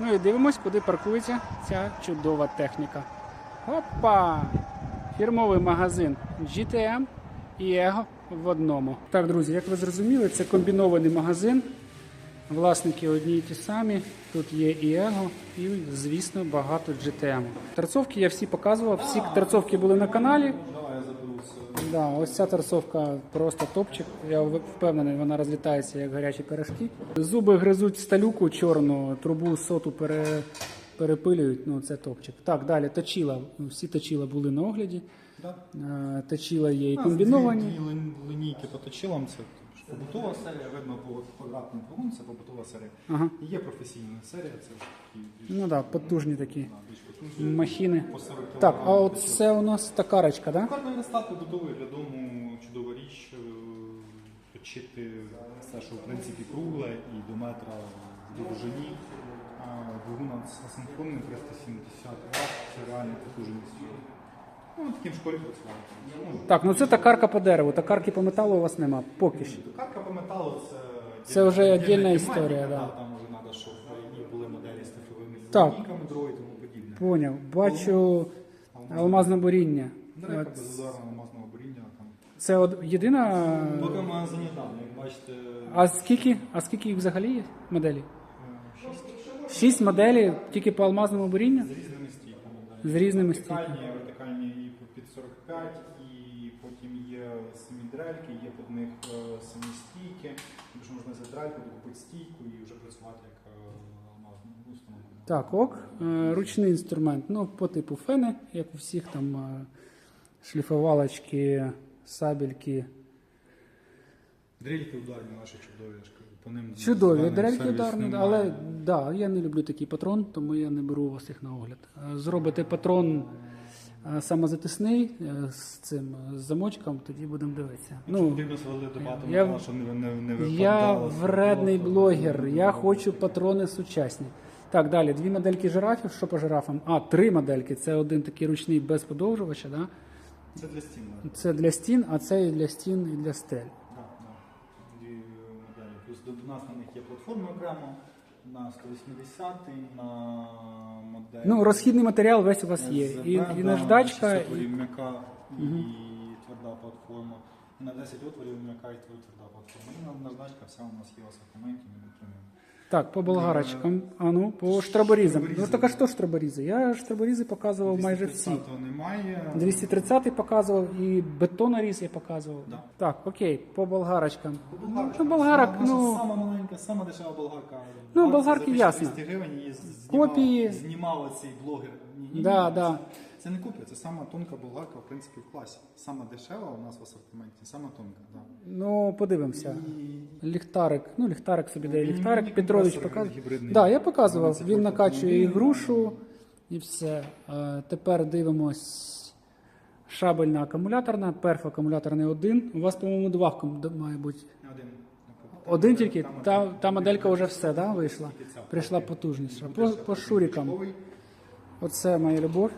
Ну і дивимось, куди паркується ця чудова техніка. Опа! Фірмовий магазин GTM і Ego в одному. Так, друзі, як ви зрозуміли, це комбінований магазин. Власники одні і ті самі. Тут є і Ego, і, звісно, багато GTM. Торцовки я всі показував. Всі торцовки були на каналі. Да, ось ця торцовка просто топчик. Я впевнений, вона розлітається як гарячі пирожки. Зуби гризуть сталюку чорну, трубу соту пере, перепилюють. Ну це топчик. Так, далі точила. Всі точила були на огляді. Да. Е, Точила є і комбіновані. Дві, дві линійки по точилам, це побутова серія, видно по квадратним двигун, це побутова серія. Ага. І є професійна серія, це такі більш, Ну так, да, потужні такі да, більш. Махіни. Так, а от це у нас токарочка, да? Карний верстат побутовий для дому чудова річ. е, Точити все, що в принципі кругле і до метра в довжині. Двигун асинхронний 370 Вт, це реальна потужність. Ну, таким школі працював. Ну, Так, ну це токарка по дереву. Токарки по металу у вас нема. Поки що. Карка по металу це Це вже отдельна історія, да. Там вже треба, щоб були моделі з цифровими Так. лінійками дрої і тому подібне. Поняв. Бачу алмазне буріння. Директор без зазорного алмазного буріння там. Це от єдина. Поки магазині там, як бачите, А скільки? А скільки їх взагалі є моделі? шість Шість моделей тільки по алмазному бурінню? з різними стійками. да. З різними вертикальні, стійками. вертикальні і по під 45, і потім є самі дрельки, є під них е, самі стійки. Тому що можна взяти дрельку, докупити стійку і вже працювати як е, алмазну установку. Так, ок. Е, Ручний інструмент. Ну, по типу фени, як у всіх там е, шліфовалочки, сабельки. Дрельки ударні наші чудові, по ним Чудові, дрельки ударні, але да, я не люблю такий патрон, тому я не беру у вас їх на огляд. Е, Зробите патрон самозатисний з цим з замочком, тоді будемо дивитися. Ну, я- я вредний блогер, я хочу патрони сучасні. Так, далі, дві модельки жирафів. Що по жирафам? А, три модельки. Це один такий ручний без подовжувача, да? Це для стін, да. Це для стін, а це і для стін, і для стель. Да, да. Дві моделі. Плюс до нас на них є платформи окремо, на 180 на модель. Ну, розхідний матеріал весь у вас є. SZB, І, і да, наждачка, на 6 і, отворів м'яка і тверда платформа. І на 10 отворів м'яка і тверда платформа. І на- наждачка вся у нас є в асортименті, ми отримуємо. Так, по болгарочкам. А ну, по штроборізам. Ну так а що штроборізи? Я штроборізи показував майже всі. 230-го немає. 230 показував і бетоноріз я показував. Да. Так, окей, по болгарочкам. Болгарка. Ну, болгарок, Наша ну, сама маленька, сама дешева болгарка. Ну, болгарки ясно. 200 гривень її знімав, Копії. знімав цей блогер. Ні, ні, Да, ні, да. Це, не копія, це сама тонка болгарка, в принципі, в класі. Сама дешева у нас в асортименті, сама тонка. Да. Ну, подивимося. Ліхтарик. Ну, ліхтарик собі дає ліхтарик. Петрович гібридний. Да, я показував. Він накачує і грушу, і все. Е, Тепер дивимось. Шабельна акумуляторна, перф акумуляторний один. У вас, по-моєму, два ком- має бути. один. Один тільки. Там Та, один. та моделька вже все, да, вийшла? Тільки ця. Прийшла потужніша. По, по шурікам. Оце моя любов.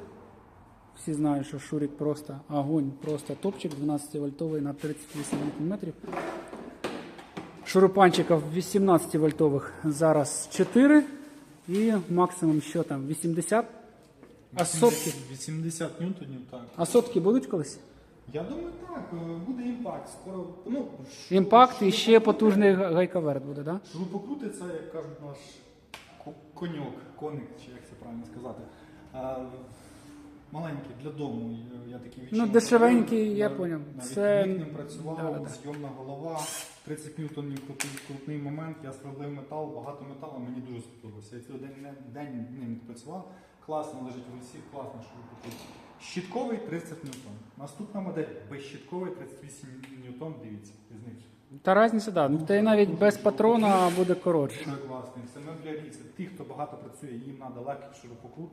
Всі знають, що шурік просто огонь, просто топчик 12 вольтовий на 38 мм. Шурупанчиків 18 вольтових зараз 4 і максимум що там 80. А сотки? 80 ньютонів, так. А сотки будуть колись? Я думаю, так, е, буде імпакт. Скоро, ну, Імпакт і ще потужний га- гайковерт буде, так? Да? Шурупокрути це, як кажуть, наш ко- коньок, коник, чи як це правильно сказати. Маленький для дому. я- Я такий відчув. Ну, дешевенький, На- я поняв. Навіть Це- ним працював, Да-да-да. зйомна голова, 30 ньютонів крутий, крутний момент. Я сверлив метал, багато металу, мені дуже сподобався. Я цілий день, не- день ним працював. Класно лежить в руці, класно що шурупокрут. Щітковий 30 ньютон. Наступна модель безщітковий 38 ньютон, дивіться, різницю. Та різниця, так. Да. Та й навіть без патрона буде коротше. Дуже класний. Це меблярі, це ті, хто багато працює, їм треба легкий ширококрут.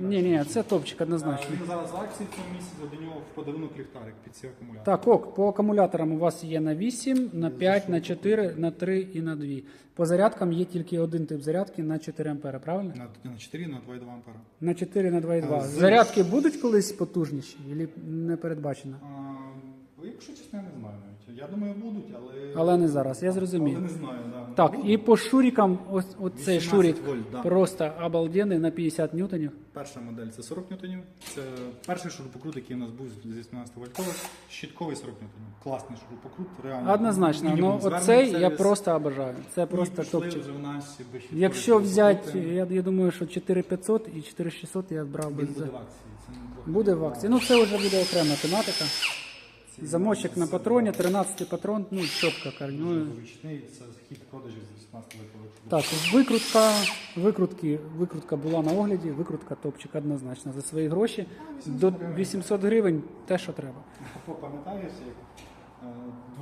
Ні, ні, це топчик однозначно. Він зараз в акції в цьому місяці, до нього в подарунок ліхтарик під ці акумулятори. Так, ок, по акумуляторам у вас є на 8, на 5, на 4, на 3 і на 2. По зарядкам є тільки один тип зарядки на 4 ампера, правильно? На, на 4, на 2,2 ампера. На 4, на 2,2. А, з- Зарядки будуть колись потужніші, чи не передбачено? А, якщо чесно, я не знаю навіть. Я думаю, будуть, але. Але не зараз, я зрозумів. Але не знаю, да. Так, Будуть. і по шурікам, ось оцей 18 шурік вольт, да. просто обалденний на 50 ньютонів. Перша модель це 40 ньютонів. Це перший шурупокрут, який у нас був з 18 вольтовий. Щитковий 40 ньютонів. Класний шурупокрут, реально. Однозначно, Мінімум ну звернень оцей сервіс. я просто обожаю. Це І просто пішли топчик. вже в наші безщиткові Якщо взяти, шурупокрути. я, я думаю, що 4500 і 4600 я брав би. Він за- буде в акції. Це не Буде в акції. Ну це вже буде окрема тематика. Замочок на патроні, 13 патрон, ну. Дуже Ну, зручний, це хід продажів з 18 вольтових. так, викрутка, викрутки, викрутка була на огляді, викрутка топчик однозначно за свої гроші. До 800 гривень те, що треба. Пам'ятаєш, як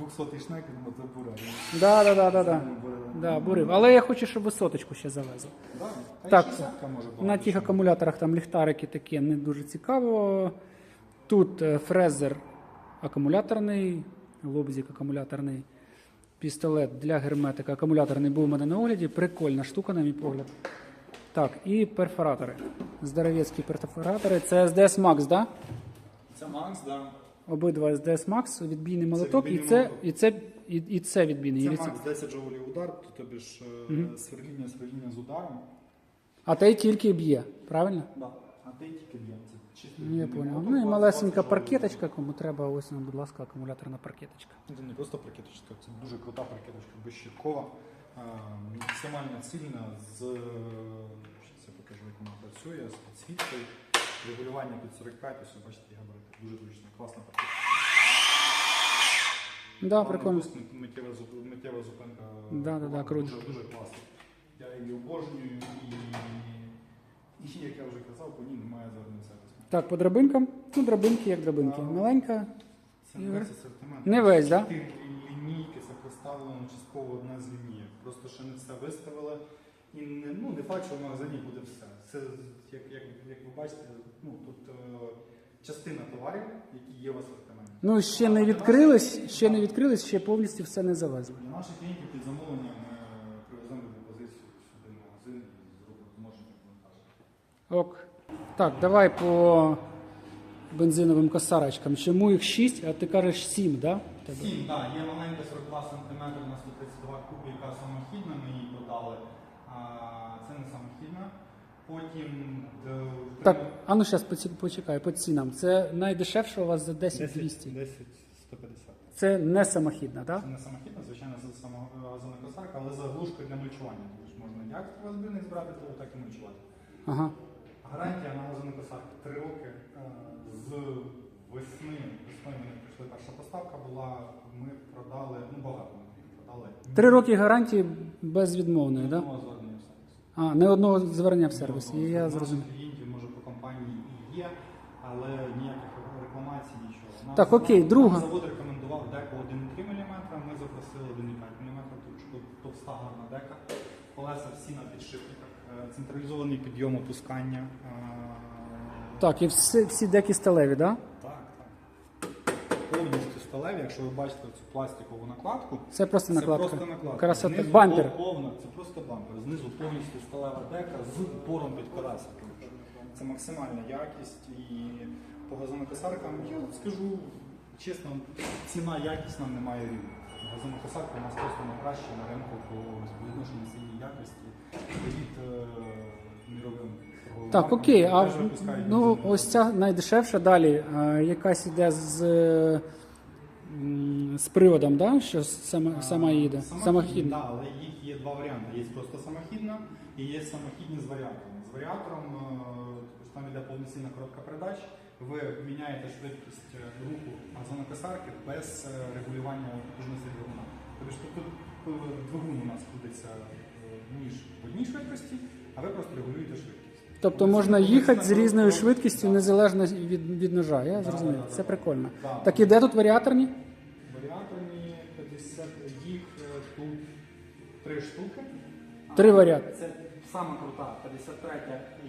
е, 200 шнек від мотобура? Да, да, да, да, да. Да, бурив. Але я хочу, щоб висоточку ще завезли. Так. На тих акумуляторах там ліхтарики такі не дуже цікаво. Тут е, фрезер акумуляторний, лобзик акумуляторний, пістолет для герметика. Акумуляторний був у мене на огляді. Прикольна штука, на мій погляд. Так, і перфоратори. Здоровецькі перфоратори. Це SDS Max, да? Це Макс, да. Обидва SDS Max, відбійний молоток, і відбійний це, молоток. і це, і, і це відбійний. Це І Макс 10 джоулів удар, то тобі ж е, сверління, сверління з ударом. А той тільки б'є, правильно? Да. А ти тільки б'є. Це відбійний понял. Ну і малесенька паркеточка, кому треба, ось нам, будь ласка, акумуляторна паркеточка. Це не просто паркеточка, це дуже крута паркеточка, безщиткова, е, максимально цільна з е, я покажу, як вона працює, з підсвіткою, регулювання під 45, ось бачите, я габарити. Дуже зручно, класна паркеточка. Да, прикольно. Миттєва миттєва зупинка. Да, да, да, круто. Дуже, дуже класно. Я її обожнюю і, і як я вже казав, по ній немає звернення сервісу. Так, по драбинкам. Ну, драбинки як драбинки. Маленька. Це не весь асортимент. Не весь, да? Чотири лінійки, це представлено частково одна з лінійок. Просто ще не все виставили. І не, ну, не факт, що в магазині буде все. Це, як, як, як ви бачите, ну, тут е, частина товарів, які є в асортименті. Ну, ще не відкрились, ще не відкрились, ще повністю все не завезли. Для наших клієнтів під замовлення ми привеземо пропозицію сюди в магазин і зробимо зможемо монтаж. Ок. Так, давай по бензиновим косарочкам. Чому їх 6, а ти кажеш 7, да? тебе? Сім, так, є маленька 42 см на 132 куб, яка самохідна, ми її продали. А, це не самохідна. Потім е, Так, а ну зараз почекай, по цінам. Це найдешевше у вас за 10 200. 10 150. Це не самохідна, так? Це не самохідна, звичайно, це самогазовна косарка, але заглушка для мульчування. Тобто можна як розбірник збирати, то так і мульчувати. Ага. Гарантія на газовну косарку 3 роки. Е, З весни, весною мене прийшла перша поставка була, ми продали, ну багато ми продали. Три роки гарантії безвідмовної, так? Да? Одного звернення в сервіс. А, не одного звернення в сервіс. Одного Я зрозумів. Клієнтів, може, по компанії і є, але ніяких рекламацій, нічого. Нам- Так, окей, нам друга. Завод рекомендував деко 1,3 мм, ми запросили 1,5 мм, тут товста гарна дека. Колеса всі на централізований підйом опускання. Так, і всі, всі деки сталеві, так? Да? Так, так. Повністю сталеві, якщо ви бачите цю пластикову накладку. Це просто накладка. Це просто накладка. Красота. Знизу Бампер. Повна, це просто бампер. Знизу повністю сталева дека з упором під колеса. Це максимальна якість і по газонокосаркам, я скажу чесно, ціна якість нам немає рівня. Газонокосарка у нас просто найкраща на ринку по відношенню цієї якості від е, міровим торговим Так, маркам, окей, а теж випускають ну ось ця найдешевша далі, е, якась іде з, е, м, з приводом, да? що сама, сама їде. Самохідна. Так, але їх є два варіанти. Є просто самохідна і є самохідні з варіатором. З варіатором е, тобто там йде повноцінна коробка передач. Ви міняєте швидкість е, руху газонокосарки без е, регулювання потужності двигуна. Тобто тут е, двигун у нас крутиться е, ніж в одній швидкості, а ви просто регулюєте швидкість. Тобто можна їхати з різною швидкістю незалежно від, від ножа. Я зрозумів. Це прикольно. Так і де тут варіаторні? Варіаторні 50 їх е, тут три штуки. Три А, сама крута. 53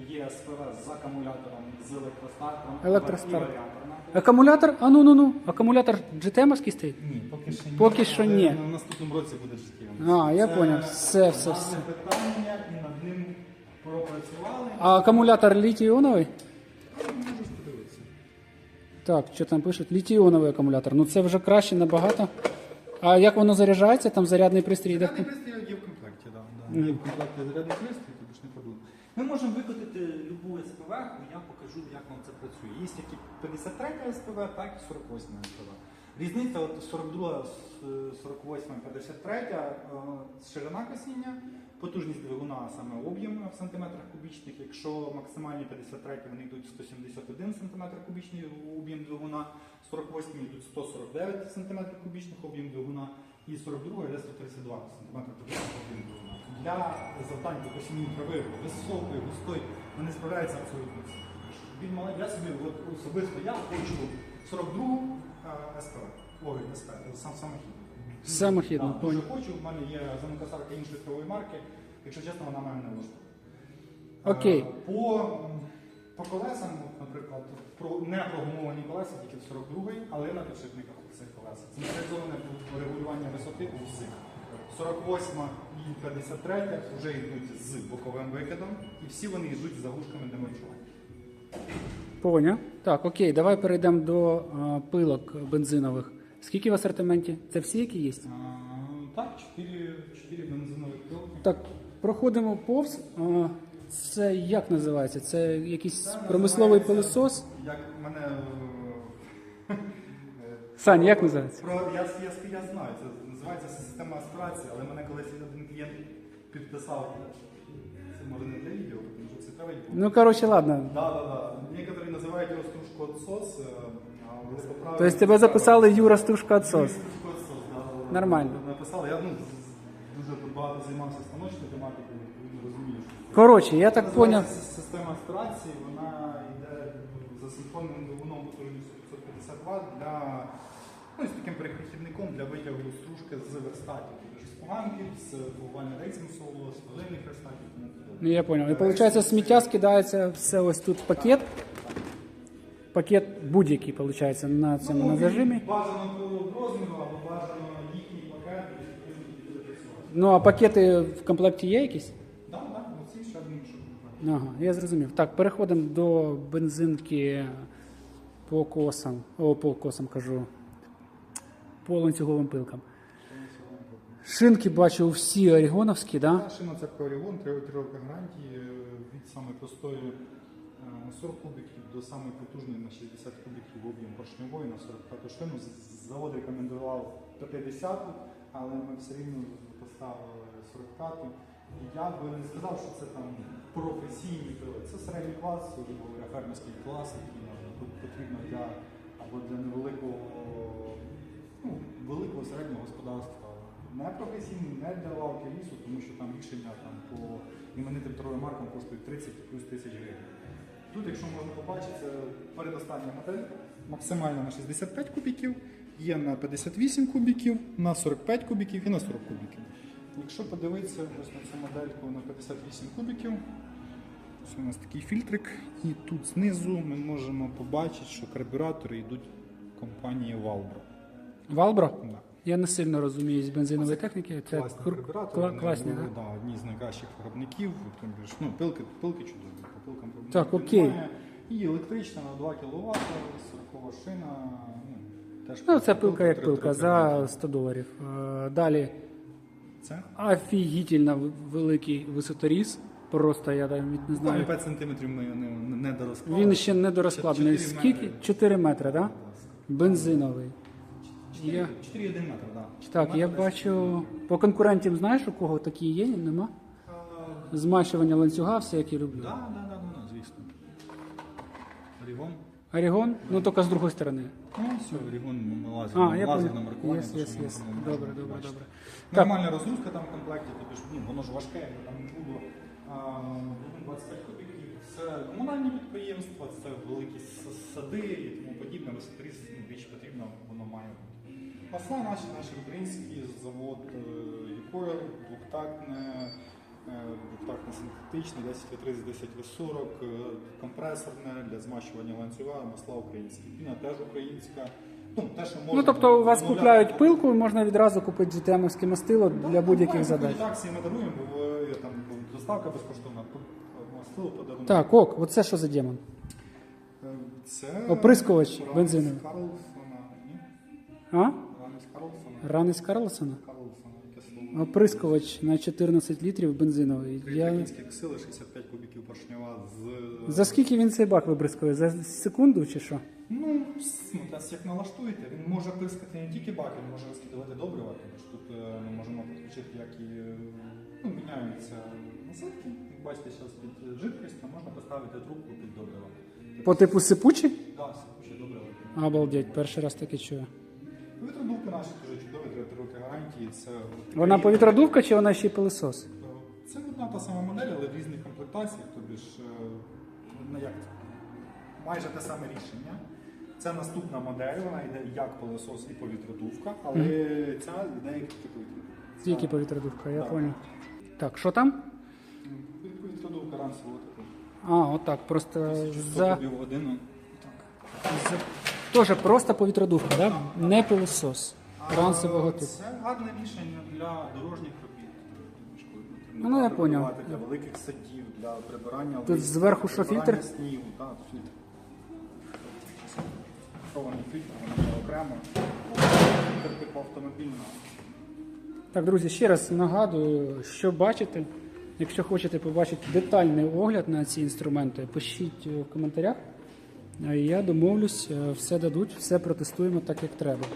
є СПВ з акумулятором, з і варіаторна. Акумулятор? А ну ну ну. Акумулятор GTM-овський стоїть? Ні, поки що ні. Поки що ні. На наступному році буде життєво. А, я поняв. Все, все, все. питання і над ним пропрацювали. А акумулятор літій-іоновий? Можеш подивитися. Так, що там пишуть? Літій-іоновий акумулятор. Ну це вже краще набагато. А як воно заряджається? Там зарядний пристрій. Зарядний пристрій є в комплекті, да. Є в комплекті зарядний пристрій, тобі ж не проблема. Ми можемо викотити любу СПВ, я покажу, як вам це працює. Є як і 53 СПВ, так і 48 СПВ. Різниця от 42, 48, 53 е, ширина косіння, потужність двигуна, саме об'єм в сантиметрах кубічних. Якщо максимальні 53 вони йдуть 171 см кубічний об'єм двигуна, 48 йдуть 149 см кубічних об'єм двигуна і 42 йде 132 см кубічних об'єм двигуна. Для завдань по косінню трави високої, густої, вони справляються абсолютно. Він мала- я собі от, особисто я хочу 42 е, СП. Ой, СП, сам самохід. Самохідно, дуже понял. хочу. У мене є замокосарка іншої травої марки. Якщо чесно, вона мене не влаштовує. Окей. Е, По, по колесам, наприклад, про не прогумовані колеса тільки в 42-й, але на підшипниках цих колесах. Централізоване регулювання висоти у всіх. 48 і 53 вже йдуть з боковим викидом, і всі вони йдуть з заглушками для маршування. Поняв. Так, окей, давай перейдемо до е, пилок бензинових. Скільки в асортименті? Це всі, які є? А, Так, 4, 4 бензинових пилки. Так, проходимо повз. Е, Це як називається? Це якийсь Це промисловий називається- пилосос? Як мене. е, Сань, як називається? Про, я, я, я знаю, це називається система аспірації, але мене колись один клієнт підписав. Це може не для відео, тому що це треба. Ну, коротше, ладно. Да, да, да. Некоторі називають його стружку отсос, е, але це. Тобто тебе записали Юра Стушка Отсос. Юрій отсос, да, да, да. Нормально. Написали, я ну, дуже багато займався станочною тематикою, відповідно розумію, що Коротше, я так поняв. Система аспірації, вона йде за синхронним двигуном потужністю 550 Вт для ну, з таким перехідником для витягу стружки з верстатів, тобто з поганків, з формування рейсинсового, з хвилинних верстатів. тому подібне. Ну, я поняв. І виходить, сміття скидається все ось тут в пакет. Пакет будь-який, виходить, на цьому на зажимі. Бажано по розміру або бажано їхній пакет. Ну, а пакети в комплекті є якісь? Так, так, оці ще одним, що Ага, я зрозумів. Так, переходимо до бензинки по косам. О, по косам кажу. По ланцюговим пилкам. Шинки бачу всі орігоновські, да? Та шина це полігон, 3 роки гарантії е, від самої простої е, 40 кубиків до самої потужної на 60 кубиків об'єм поршньової на 45 шину. Завод рекомендував 50, але ми все рівно поставили 45. І я би не сказав, що це там професійні пили. Це середній клас, фермерський клас, який потрібно для або для невеликого ну, великого середнього господарства. Не професійний, не для лавки лісу, тому що там рішення там, по іменитим торговим маркам коштують 30 плюс тисяч гривень. Тут, якщо можна побачити, це передостання модель максимально на 65 кубіків, є на 58 кубіків, на 45 кубіків і на 40 кубіків. Якщо подивитися ось на цю модельку на 58 кубіків, ось у нас такий фільтрик, і тут знизу ми можемо побачити, що карбюратори йдуть компанії Valbro. Валбро? Да. Я не сильно розумію з бензинової техніки. Це Класні кла- вони класні, були, да? да, одні з найкращих виробників. тим більше, Ну, пилки, пилки чудові, по пилкам проблем Так, немає. окей. І електрична на 2 кВт, 40 шина. Ну, теж Ну, це пилка як три- пилка три- за 100 доларів. Е, Далі Це? офігітельно в- великий висоторіз. Просто я навіть не Там знаю. 5 см ми не, не дорозклали. Він ще не дорозкладений. Чотири Скільки? метри. 4 4 метри, так? Да? Бензиновий. Я- 4,1 метр, так. Так, я бачу. По конкурентам знаєш, у кого такі є? Нема? Так, Змащування ланцюга, все, які люблю. так, так, так, звісно. Орігон. Орігон, ну тільки з другої сторони. Ну, все, Орігон лазер, А, я лазерне понял. маркування. Єс, єс, єс. Добре, добре, добре. Так. Нормальна розгрузка там в комплекті, тобто ж, блін, воно ж важке, його там не було. А, ну, 25 кубиків. Це комунальні підприємства, це великі с- сади і тому подібне. Висоторіз ну, потрібно, воно має бути. Масла наші, наш український завод Юкойл, двохтактне, е, двохтактне синтетичне, 10В30, 10В40, е, компресорне для змащування ланцюга, масла українські. Піна теж українська. Ну, те, що можна Ну тобто у вас замовляти. купляють пилку, і можна відразу купити GTM-овське мастило для будь-яких задач. Так, ми даруємо, бо е, там доставка безкоштовна, мастило подарунок. Так, ок, оце що за демон? Е, Це Оприскувач бензиновий. Карлсона. Ні? А? Ранець Карлсона. Ранець Карлсона. Карлсона. Оприскувач на 14 літрів бензиновий. Я... Сили 65 кубіків поршнева з. За скільки він цей бак вибризкує? За секунду чи що? Ну, смотря як налаштуєте, він може прискати не тільки бак, він може розкидувати добрива. Тому що тут е, ми можемо підключити, як і е, ну, міняються насадки. Як бачите, зараз під жидкість, а можна поставити трубку під добрива. По типу сипучі? Так, ще добрива. Обалдеть, перший раз таке чую. Повітродувки наші дуже чудові, 3 роки гарантії. Це Вона повітродувка чи вона ще й пилосос? Це одна та сама модель, але в різних комплектаціях, тобі ж е, ну, як майже те саме рішення. Це наступна модель, вона йде як пилосос і повітродувка, але ця йде як тільки повітродувка. Тільки повітродувка, я Так. понял. Так, що там? Повітродувка ранцево таку. А, отак, просто 1100 за... годину. за... Тоже просто повітродувка, да? Не пилосос. Ранцевого типу. Це гарне рішення для дорожніх робіт. Ну, я поняв. Для великих садів, для прибирання Тут листя, зверху що, прибирання фільтр? снігу, так, фільтр. Шований фільтр, воно є окремо. Фільтр типу автомобільного. Так, друзі, ще раз нагадую, що бачите. Якщо хочете побачити детальний огляд на ці інструменти, пишіть в коментарях. Я домовлюсь, е, все дадуть, все протестуємо так, як треба.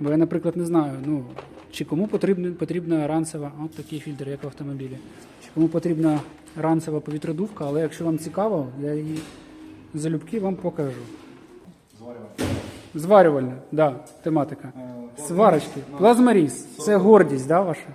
Бо я, наприклад, не знаю, ну, чи кому потрібна, потрібна ранцева, от такий фільтр, як в автомобілі, чи кому потрібна ранцева повітродувка, але якщо вам цікаво, я її залюбки вам покажу. Зварювати. Зварювальна, да, тематика. Е, Сварочки. Плазмаріз. Це гордість, да, ваша?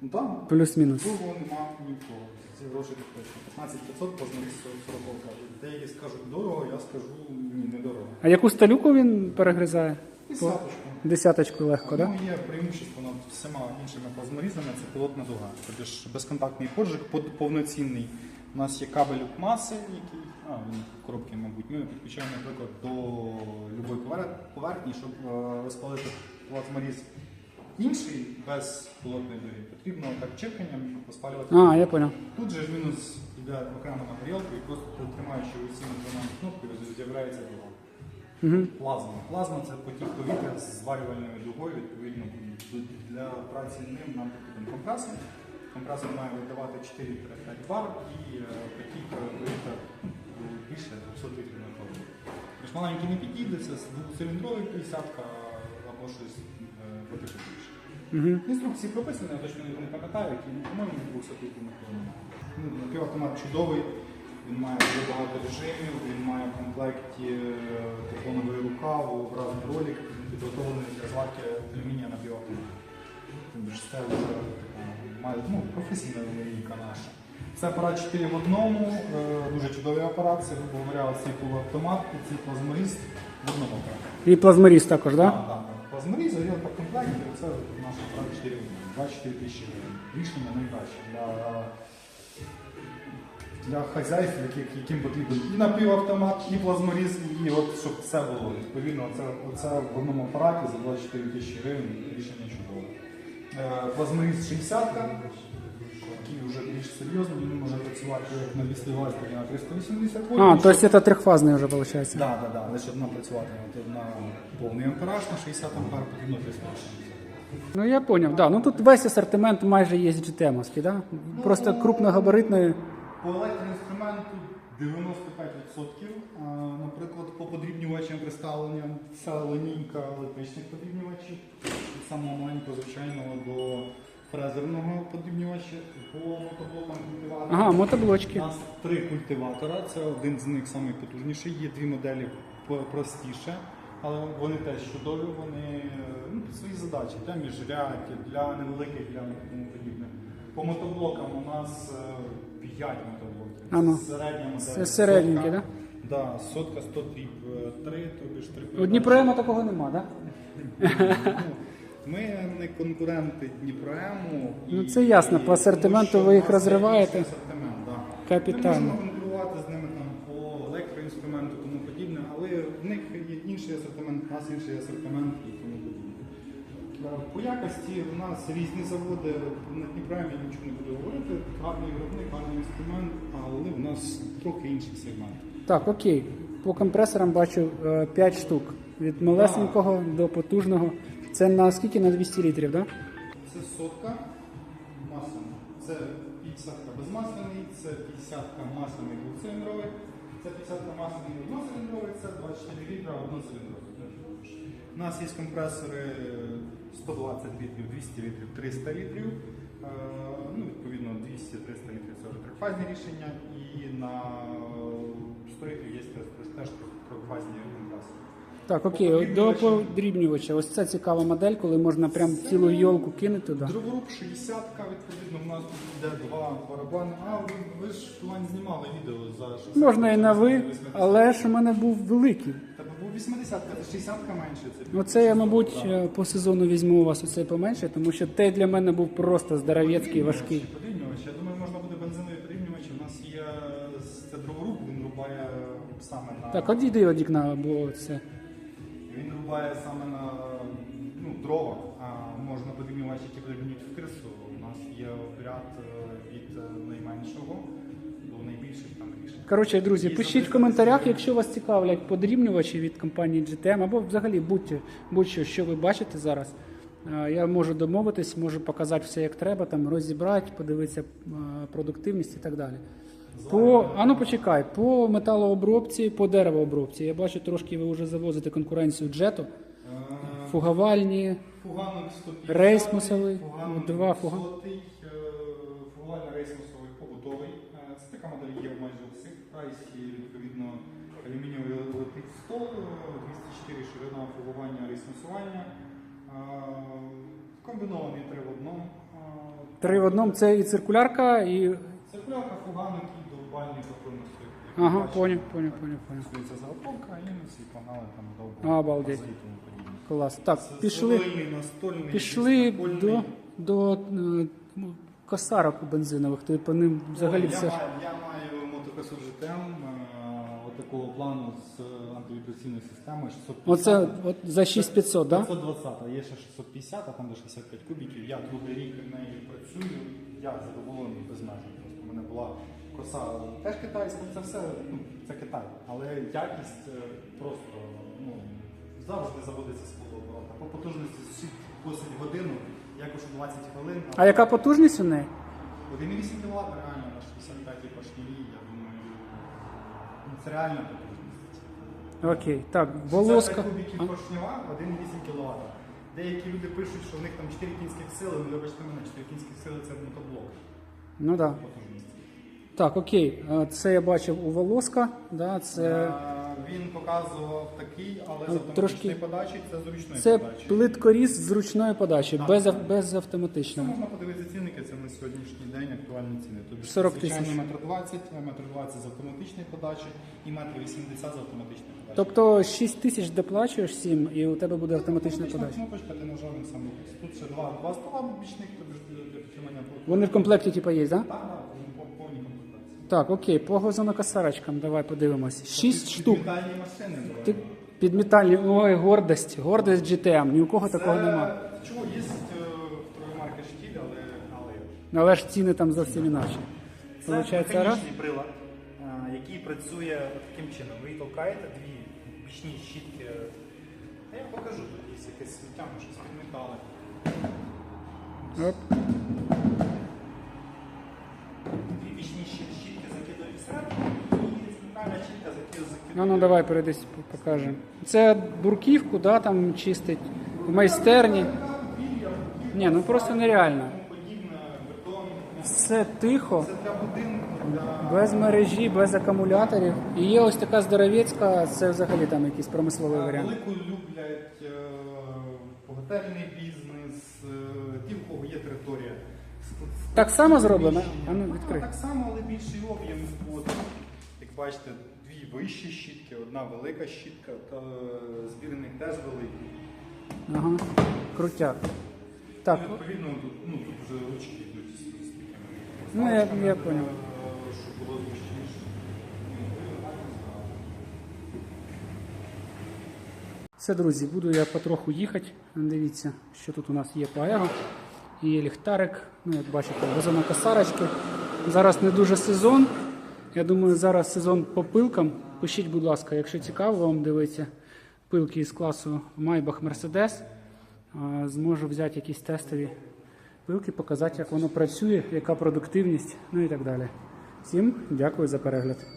Ну. Плюс-мінус. Другого нема нікого. Ці гроші точно. 15 500 позначить 40 кажуть. Деякі скажуть дорого, я скажу ні, не дорого. А яку сталюку він перегризає? Десяточку. Десяточку легко, так? Ну, є преимущество над всіма іншими плазморізами, це пілотна дуга. Тобто ж безконтактний коржик повноцінний. У нас є кабель маси, який, а, він в коробці, мабуть, ми підключаємо, наприклад, до будь-якої поверхні, щоб е, розпалити плазморіз інший без пілотної дуги. Потрібно так чеканням розпалювати. А, я понял. Тут же ж мінус йде окремо на горілку і просто тримаючи усі двома кнопки, з'являється дуга. Угу. Плазма. Плазма це потік повітря з зварювальною дугою. Відповідно, для праці ним нам потрібен компресор. Компресор має видавати 4-5 бар і е, потік повітря більше 200 літрів на. Тож маленький не підійде, це двохциліндровий 50 або щось е, потіку більше. Угу. Інструкції прописані, я точно не пам'ятаю, які по-моєму 200 літрів на хвилину. Ну, Напівавтомат чудовий, він має дуже багато режимів, він має в комплекті е, тефлоновий рукав, образний ролик, підготовлений для зварки алюмінія напівавтомат. Тобто ж Це вже має ну, професійна лінійка наша. Це апарат 4 в одному, е, дуже чудовий апарат, це, говоря, цей полуавтомат цей плазморіст в одному апараті. І плазмаріз також, так? Да? Так, так. Плазморіз, горілка комплекті, це наш апарат 4 24 тисячі гривень. Рішення найкраще для, для хазяйств, яким потрібен і напівавтомат, і плазморіз, і от щоб все було. Відповідно, це, це в одному апараті за 24 тисячі гривень рішення чудове. Плазморіз 60 який вже більш серйозний, він може працювати як на 220 так і на 380 вольт. А, то есть это трехфазний вже виходить. Да, да, да. Але щоб нам працювати от на повний ампераж на 60 ампер потрібно 360. Ну я поняв, да. Ну тут весь асортимент майже є GTM-овський, да? Просто крупногабаритної. По електроінструменту 95%. А, наприклад, по подрібнювачам представленням вся линійка електричних подрібнювачів. Від самого маленького звичайного до фрезерного подрібнювача, по мотоблокам культиваторам. Ага, У нас три культиватора, це один з них найпотужніший. Є дві моделі простіше, але вони теж чудові, вони ну, під свої задачі для міжрядь, для невеликих для тому подібне. По мотоблокам у нас 5 мотоблоків. А ну. Середня модель. Це середненькі, сотка. да? Сотка 100 тріп 3, тобі ж 3 У Дніпроема такого нема, да? Ми не конкуренти Дніпроему. Ну, це ясно, по асортименту ви їх розриваєте. асортимент, да. Капітально. Ми можемо конкурувати з ними там по електроінструменту тому подібне, але в них є інший асортимент, у нас інший асортимент і тому подібне. Е, По якості у нас різні заводи, на Дніпремі нічого не буду говорити, гарний виробник, гарний інструмент, але у нас трохи інший сегмент. Так, окей. По компресорам бачу 5 штук. Від малесенького до потужного. Це на скільки? На 200 літрів, так? Да? Це сотка масляна. Це 50 безмасляний, це 50 масляний двоциліндровий, це 50 масляний одноциліндровий, це 24 літра одноциліндровий. У нас є компресори 120 літрів, 200 літрів, 300 літрів. Е, Ну, відповідно, 200-300 літрів це вже трьохфазні рішення. І на 100 літрів є теж трьохфазні компресори. Так, окей, до подрібнювача. Ось це цікава модель, коли можна прям цілу йолку кинути туди. Дроворуб 60 відповідно, у нас тут йде два барабани. А ви, ви ж Лань, знімали відео за 60 Можна і на ви, але ж у мене був великий. Тебе був 80 це 60 менше. Це Оце я, мабуть, е, по сезону візьму у вас оцей поменше, тому що той для мене був просто здоровецький, важкий. Порівнювач. Я думаю, можна буде бензиновий порівнювач. У нас є це дроворуб, він рубає саме на Так, от йди од вікна, бо це. Він саме на ну, дрова, а можна порівнювач, які порівнюють в тирсу. У нас є ряд е, від е, найменшого до найбільших там рішень. Коротше, друзі, І пишіть в коментарях, якщо вас цікавлять подрібнювачі від компанії GTM, або взагалі будь- будь-що, що ви бачите зараз. Е, Я можу домовитись, можу показати все як треба, там розібрати, подивитися продуктивність і так далі. По, а ну почекай, по металообробці, по деревообробці. Я бачу, трошки ви вже завозите конкуренцію джету, Е, фугавальні. Фуганок 150, Рейсмусовий, фуганок два фуга- 200, е, фугальний рейсмусовий побутовий. Е, Це така модель є в майже у всіх прайсі, відповідно, алюмінієвий летить стол, е, 204 ширина фугування рейсмусування. Е, Комбінований три в одному. Е, Три в одному це і циркулярка, і. Циркулярка, фуганок і довбальний. Ага, поняв, поняв, поняв, поняв. Це заготовка, і ми всі погнали там довго. Обалдеть. Клас. Так, пішли. настольний, Пішли до, до е, косарок бензинових, ти по ним взагалі я, все ж. маю, я маю мотокосу GTM е, от такого плану з антивібраційною системою 650. Оце от за 6500, так? Да? 520, а є ще 650, а там до 65 кубіків. Я другий рік нею працюю, я задоволений безмежно. Просто у мене була коса теж китайська, це все ну, це Китай. Але якість е, просто ну, завжди заводиться з полуоборота. По потужності всі косить годину, якось у 20 хвилин. А яка потужність у неї? 1,8 кВт реально на 65 поршневі, я думаю, ну, це реальна потужність. Окей, так, волоска. 65 кубіків поршнева, 1,8 кВт. Деякі люди пишуть, що в них там 4 кінських сили, ну вибачте мене, 4 кінських сили це мотоблок Ну так. Да. Так, окей. Е, Це я бачив у волоска. Да, це Він показував такий, але з Ну, автоматичної трошки- подачі це з ручної це подачі. плиткоріз з ручної подачі, Так. без, ав- без Це можна подивитися цінники, це на сьогоднішній день актуальні ціни. Тобто 40 звичайно, тисяч. метр 20, метр 20 з автоматичної подачі і метр 80 з автоматичної подачі. Тобто 6 тисяч доплачуєш 7 і у тебе буде автоматична Автоматична подача. кнопочка, ти нажав він сам. Тут ще два, два стола бічних, тобі ж для для підтримання Вони в комплекті типу є, так? Да? Так, так, Так, окей, по газонокосарочкам давай подивимось. 6 штук. Підметальні машини були. Ти підмітальні, ой, гордость, гордость GTM, ні у кого такого нема. Чого, є е, марки штіль, але, але Але ж ціни там зовсім інакші. Це Получається, раз. механічний прилад, а, який працює таким чином. Ви толкаєте дві бічні щітки. А я вам покажу, тут є якесь сміття, ми щось підмітали. Оп. Дві бічні щітки Ну, ну давай передись покажемо. Це бурківку, да, там чистить в майстерні. Ні, ну просто нереально. Все тихо, без мережі, без акумуляторів. І є ось така здоровецька, це взагалі там якийсь промисловий варіант. велику люблять е, готельний бізнес, е, ті, в кого є територія. Так само зроблено? приміщення. А ну, відкрий. Так само, але більший об'єм. Як бачите, дві вищі щітки, одна велика щітка, та збірник теж великий. Ага, крутяк. Так, Ну, відповідно, тут, ну, тут вже ручки йдуть з, такими Ну, я- я е, понял. Щоб було зручніше. Все, друзі, буду я потроху їхати. Дивіться, що тут у нас є по аеро. Є ліхтарик, ну, як бачите, газонокосарочки. Зараз не дуже сезон. Я думаю, зараз сезон по пилкам. Пишіть, будь ласка, якщо цікаво вам дивитися пилки із класу Mercedes. зможу взяти якісь тестові пилки, показати, як воно працює, яка продуктивність, ну і так далі. Всім дякую за перегляд.